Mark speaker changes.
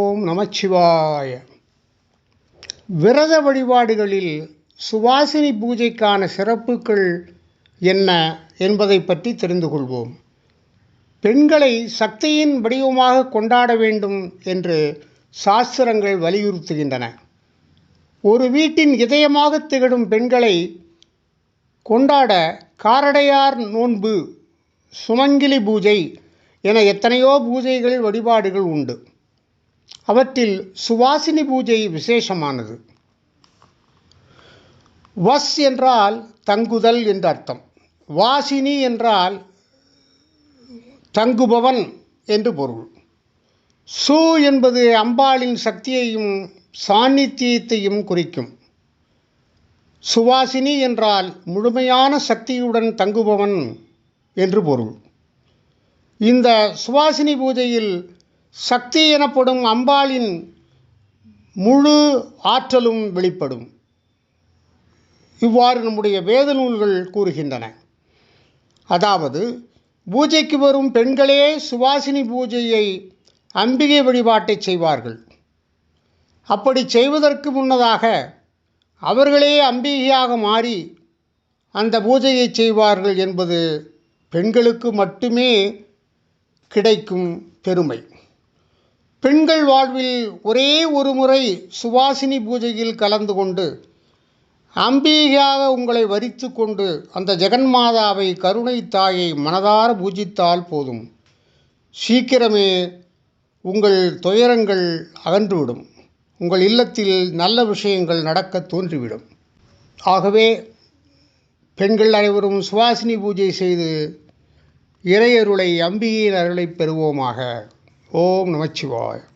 Speaker 1: நமச்சிவாய. விரத வழிபாடுகளில் சுவாசினி பூஜைக்கான சிறப்புகள் என்ன என்பதை பற்றி தெரிந்து கொள்வோம். பெண்களை சக்தியின் வடிவமாக கொண்டாட வேண்டும் என்று சாஸ்திரங்கள் வலியுறுத்துகின்றன. ஒரு வீட்டின் இதயமாக திகழும் பெண்களை கொண்டாட காரடையார் நோன்பு சுமங்கிலி பூஜை என எத்தனையோ பூஜைகள் வழிபாடுகள் உண்டு. அவற்றில் சுவாசினி பூஜை விசேஷமானது. வஸ் என்றால் தங்குதல் என்று அர்த்தம். வாசினி என்றால் தங்குபவன் என்று பொருள். சு என்பது அம்பாளின் சக்தியையும் சாநித்தியத்தையும் குறிக்கும். சுவாசினி என்றால் முழுமையான சக்தியுடன் தங்குபவன் என்று பொருள். இந்த சுவாசினி பூஜையில் சக்தி எனப்படும் அம்பாளின் முழு ஆற்றலும் வெளிப்படும். இவ்வாறு நம்முடைய வேத நூல்கள் கூறுகின்றன. அதாவது பூஜைக்கு வரும் பெண்களே சுவாசினி பூஜையை அம்பிகை வழிபாட்டை செய்வார்கள். அப்படி செய்வதற்கு முன்னதாக அவர்களே அம்பிகையாக மாறி அந்த பூஜையை செய்வார்கள் என்பது பெண்களுக்கு மட்டுமே கிடைக்கும் பெருமை. பெண்கள் வாழ்வில் ஒரே ஒரு முறை சுவாசினி பூஜையில் கலந்து கொண்டு அம்பிகையாக உங்களை வரித்து கொண்டு அந்த ஜெகன்மாதாவை கருணை தாயை மனதார பூஜித்தால் போதும். சீக்கிரமே உங்கள் துயரங்கள் அகன்றுவிடும். உங்கள் இல்லத்தில் நல்ல விஷயங்கள் நடக்க தோன்றிவிடும். ஆகவே பெண்கள் அனைவரும் சுவாசினி பூஜை செய்து இறையருளை அம்பிகையின் அருளை பெறுவோமாக. ஓம் நமச்சிவாய்.